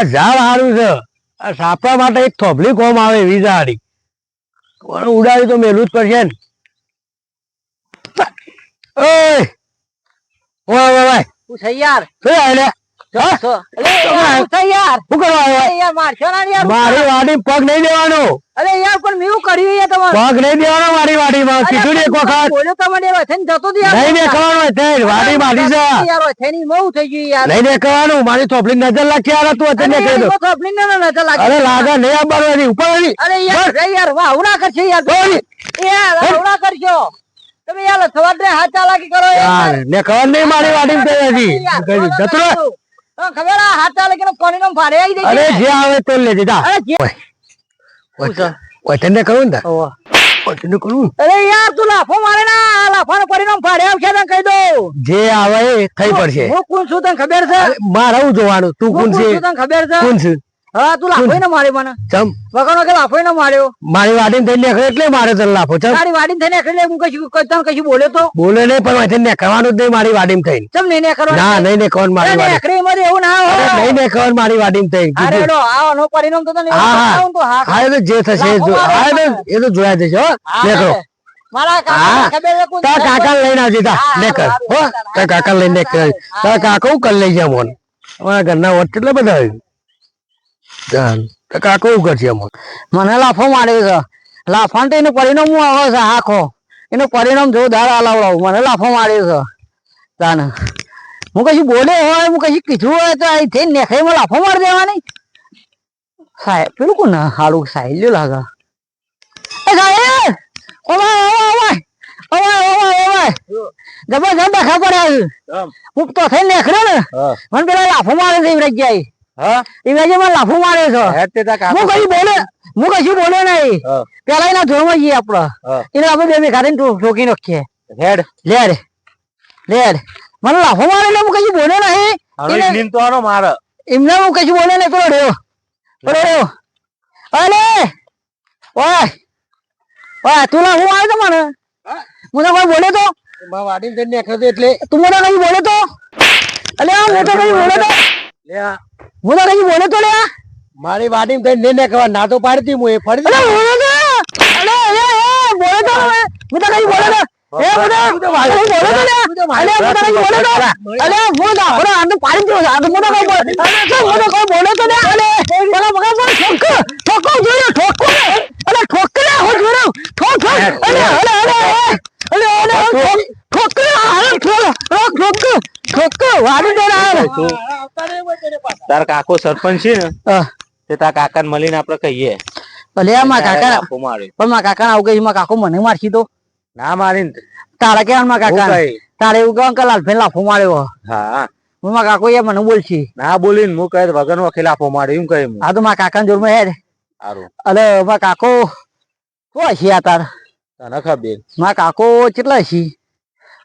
આ ઝાડ સારું છે. આ સાપડા માટે એક થોભલી કોમ આવે એવી ઝાડી. પણ ઉડાડી તો મેલું જ પડશે ને. ઓય! ઓય ઓય હું છે યાર શું આવ્યો મારી. વાડી પગ નહીં દેવાનો. અરે યાર પણ મેં કર્યું યાર તમારે. પગ નહીં દેવાનો મારી વાડીમાં. કીધું એક વખત. બોલ્યો તમારે યાર જતો તો નહીં દેખાવાનું એટલે વાડી મારી છે યાર થઈને બહુ થઈ ગયું યાર. નહીં દેખાવાનું. મારી થોપલી નજર લાગી યાર તું અત્યારે કહી દો નજર લાગી અરે લાગે નહીં નથી ઉપર નથી અરે યાર યાર વાહ ઉડા કરશે યાર. યાર આવડા કરશો. તમે યાર સવારે હાથ ચાલાકી કરો યાર. ને ખબર નહીં મારી વાડી થઈ હતી. જતો હા, આવી જાય અરે જે આવે તો લેજે જા અરે જે- ઓય, ઓય, ને. ઓય, તને અરે યાર તું લાફો મારે ના. લાફાનો પરિણામ ફાડે? આવશે તને કહી દઉં. જે આવે એ થઈ પડશે. હું કોણ છું તને ખબર છે? મારે આવું જોવાનું. તું હું કોણ છું તને ખબર છે? કોણ છે? હા તું લાફો ને મારી મને. ચમ. વગરનો કે લાફો ને માર્યો? મારી વાડી થઈ નીકળે એટલે મારે તને લાફો ચમ. મારી વાડી થઈને એટલે હું કશું તને કશું બોલ્યો તો? બોલે નહીં પણ વાંચે નેખવાનું જ નહીં મારી વાડી થઈને. ચમ નહીં ને ના નહીં નેખવાનું મારી વાડી. એકડી માં એવું ના હોય. નહીં નેખવાનું મારી વાડી થઈ અરે એડો આનો પરિણામ તો તને હા, હા. હા એ તો જે થશે એ જો- હા એ તો એ તો જોયા જશે હો. હા, મારા કાકા ખબર કોણ કાકા લઈને આવજે તા હા, હો. તા કાકા લઈને નીકળ તા કાકા હું કલ લઈ જાય મોન? અમારા ઘરના વટ કેટલા બધા તારા કાકા કરશે મને લાફો માર્યો છે. લાફાન તો એનું પરિણામ હું આવે છે? આખો. એનું પરિણામ જોરદાર હલાવડાવું. મને લાફો માર્યો છે. તાને. હું કશું બોલે હોય હું કશું કીધું હોય તો અહીંથી નેખાઈમાં લાફો મારી દેવાની. સાહેબ પેલું કોણ સારું સાહેબ? લાગે. એ સાહેબ! ઓવાય ઓવાય ઓવાય જબરજસ્ત દેખા પડે હું તો થઈ નેખડ્યો ને. મને પેલા લાફો મારે છે એ જગ્યાએ. હા? જગ્યાએ મને લાફો મારે છે. હું બોલે હું કશું બોલે નહીં. પેલા એના જોરમાં જઈએ આપડે. એને આપણે બે ભેગા થઈને ઠોકી નાખીએ. લેડ લેડ. લેડ. મને લાફો મારે એટલે હું કશું બોલે નહીં. તો આનો મારે. એમને હું કશું બોલે નહીં પેલો રહ્યો પેલો રહ્યો અલે! ઓય! ઓય તું લાફો મારે તો મને. હું તો કોઈ બોલે તો? મારા વાડી થઈ નીકળે એટલે. તું મને કઈ બોલે તો? અલે તો કઈ બોલે તો? લે આ તો કઈ બોલે તો લે આ. મારી વાડી થઈ ને નીકળવા ના તો પાડતી હું એ ફરી અરે બોલે તો. અરે એ બોલે તો. હું. તો કઈ બોલે તો. એ બધા કઈ બોલે તો લે હું તો કઈ બોલે તો. અરે હું તો આપણે આને પાડી દો આ તો તો કઈ બોલે તો કઈ બોલે તો લે અલે પેલા મગા પર ઠોક ઠોકો જોયો ઠોકો લે અલે ઠોક લે હું જોયો ઠોક ઠોક અલે અલે અલે અલે અલે ઠોક ઠોક લે અલે ઠોક ઠોક ઠોક વાડી દે ના તાર કાકો સરપંચ છે ને તે તાર કાકા ને મળીને આપડે કહીએ. ભલે મા કાકા પણ મા કાકા આવું કઈ મારા કાકો મને મારશી તો. ના મારી તારા કેવા મા કાકા તારે એવું કહો કે લાલભાઈ લાફો માર્યો હા. હું મારા કાકો એ મને બોલશી. ના બોલીને હું કહે વગર વકીલ આપો માર્યો એમ કહે હું. આ તો મા કાકા જોરમાં હેડ. સારું અલે મારા કાકો શું છે આ તાર? તને ખબર? મા કાકો કેટલા છે?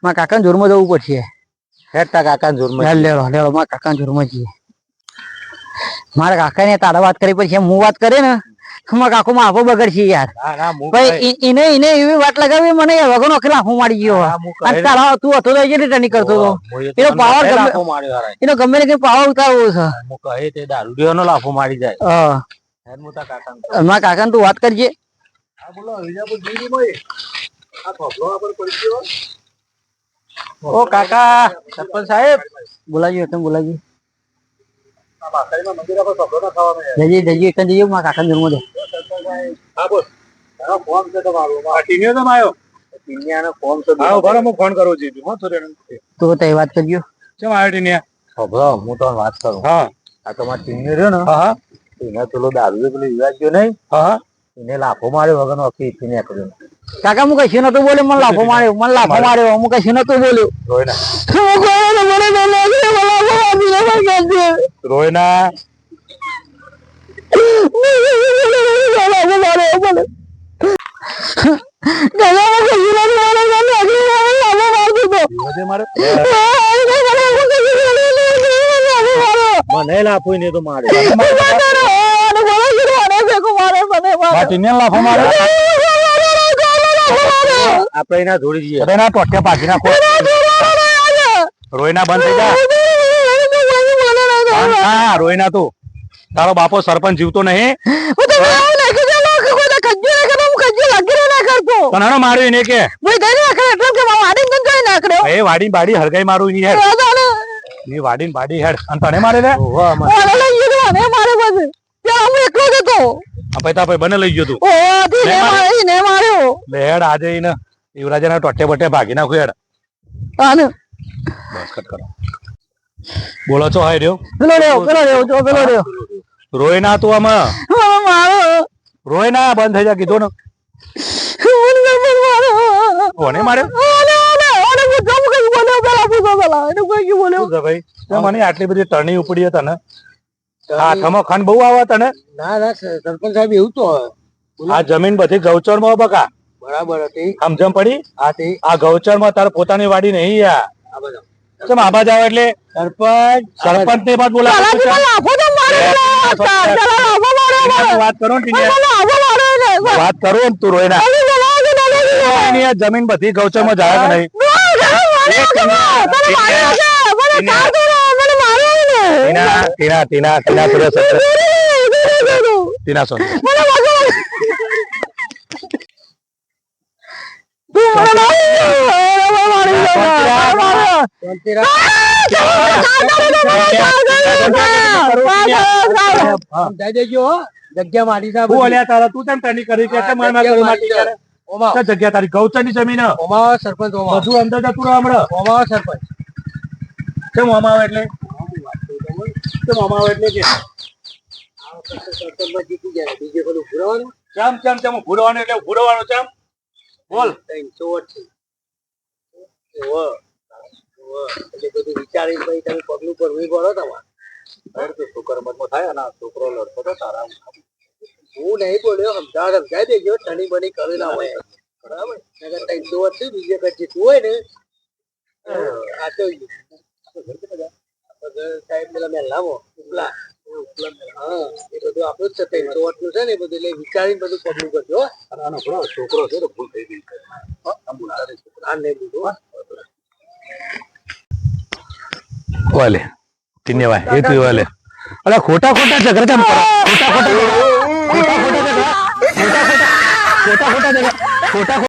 મારા કાકા જોરમાં જવું પડશે. હેડ તા કાકા જોરમાં લેડો લેડો મારા કાકા જોરમાં જઈએ. મારા કાકા ને તારા વાત કરી પછી હું વાત કરે ને મારા કાકો માં આપો બગડશે યાર. એને ના ઈને એવી વાત લગાવી મને વગર નો મારી ગયો. હા, હું કહી અને તારા તું હતો તો એ ટની કરતો હતો એનો લાફો એનો ગમે ને કઈ પાવર ઉતારવો છે. હું કહે તે દારૂડિયોનો લાફો મારી જાય. હા. મારા કાકા તું વાત કરજે. ગયો. ઓ કાકા સરપંચ સાહેબ બોલાજો તમે બોલાજો જજી જઈએ એક જઈએ મારા કાકા જન્મ દે હા બોલ. તારો ફોન છે તમારો આ ટીનિયો તો આવ્યો ટીનિયાનો ફોન તો હા ઊભા હું ફોન કરું છું. હો થોડી તો તે વાત કરજો. કેમ આવ્યો ટીનિયા? થોભલો હું તો વાત કરું. હા. આ તો મારો ટીનિયો રહ્યો ને હા હા. એને પેલો દારૂ પેલો વિવાદ ગયો નહીં. હા એને લાફો માર્યો વગર નો અખી થી નીકળ્યો. કાકા હું કશું નતું બોલ્યો? મને લાફો માર્યો મને લાફો માર્યો. હું કશું નતું બોલ્યો? ને રોયના મને. લાફો ને તો મારે, લાફો મારે. આપડે એના જોડી જઈએ બધાના ટોટિયા પાકી નાખો રોયના બંધ થઈ જા. રોયના તું. તારો બાપો સરપંચ જીવતો નહીં. હું તો મારો નાખી દે લોકો કોઈ કજ્જો ના કરે હું કજ્જો લાગી ના કરતો. પણ હાનો માર્યો એને કે. ભાઈ દઈ ના કરે એટલે કે મારા આડીને તને ના કરે એ વાડી બાડી હરગાઈ મારું ઈ હેડ. ની. વાડી બાડી હેડ. અને તને મારે લે ઓલે લઈ ગયો ને મારે ત્યાં હું એકલો જ હતો. આ પૈતા ભાઈ બને લઈ ગયો તું ને મારી. ને માર્યો. લે હેડ આજે એને યુવરાજાના ટોટે બટે ભાગી નાખું હેડ. આને. બસ કટ કરો. બોલો છો હાય રહ્યો? પેલો રહ્યો પેલો રહ્યો જો પેલો રહ્યો. રોય ના તું આમાં. મારો મારો. રોય ના બંધ થઈ જા કીધો ને. કોને માર્યો? ઓલે ઓલે ઓલે હું જમ કઈ બોલ્યો પેલા પૂછો પેલા એને કોઈ કી બોલ્યો શું ભાઈ? તે મને આટલી બધી ટર્ની ઉપડી તને હાથમાં ખાંડ બહુ આવે તને ના? ના સરપંચ સાહેબ એવું તો આ જમીન બધી ગૌચરમાં બકા. બરાબર હતી. સમજમ પડી? આ તે. આ ગૌચરમાં તારે પોતાની વાડી નહીં આ આ કેમ આબા જાવ એટલે સરપંચ સરપંચ ને વાત બોલા વાત કરો ને વાત કરો ને તું રોય ના જમીન બધી ગૌચરમાં જાય નહીં ટીના ટીના ટીના ટીના સુરેશ સુરેશ. ટીના સુરેશ. સમજાઈ દેજો હો. જગ્યા મારી સાહેબ હું તારા તું કેમ ટર્ની કરી કે માર માર કરી માટી કરે? ઓમાં. જગ્યા તારી? ગૌચર જમીન? હે. સરપંચ ઓમાં. બધું અંદર જતું રહે હમણાં? ઓમાં સરપંચ. કેમ ઓમાં આવે એટલે? કેમ ઓમાં આવે એટલે કે? કેમ કેમ કેમ? ભૂરવાનું એટલે ભૂરવાનું કેમ? બોલ. ત્રણસો. ઓહો. એટલે બધું વિચારી પછી તમે પગલું ભરવું પડો તમારે. તો છોકરો મતમાં થાય અને છોકરો લડતો તો તારા હું નહીં બોલ્યો સમજાવ સમજાવી દેજો ઠંડી બની કરી ના હોય. બરાબર? ત્રણસો વોટ છે બીજે કઈ જીતું હોય ને આ તો સાહેબ પેલા લાવો ઉપલા. હા એ બધું આપણું જ છે વોટ છે ને એ બધું. એટલે વિચારીને બધું પગલું કરજો. અને છોકરો છે તો ભૂલ થઈ ગઈ આ નહીં બધું વાલે ધન્યવાદ એ તું વાલે અલા, ખોટા ખોટા ઝઘડા કેમ કરો ખોટા ખોટા ઝઘડા? ખોટા ખોટા ઝઘડા?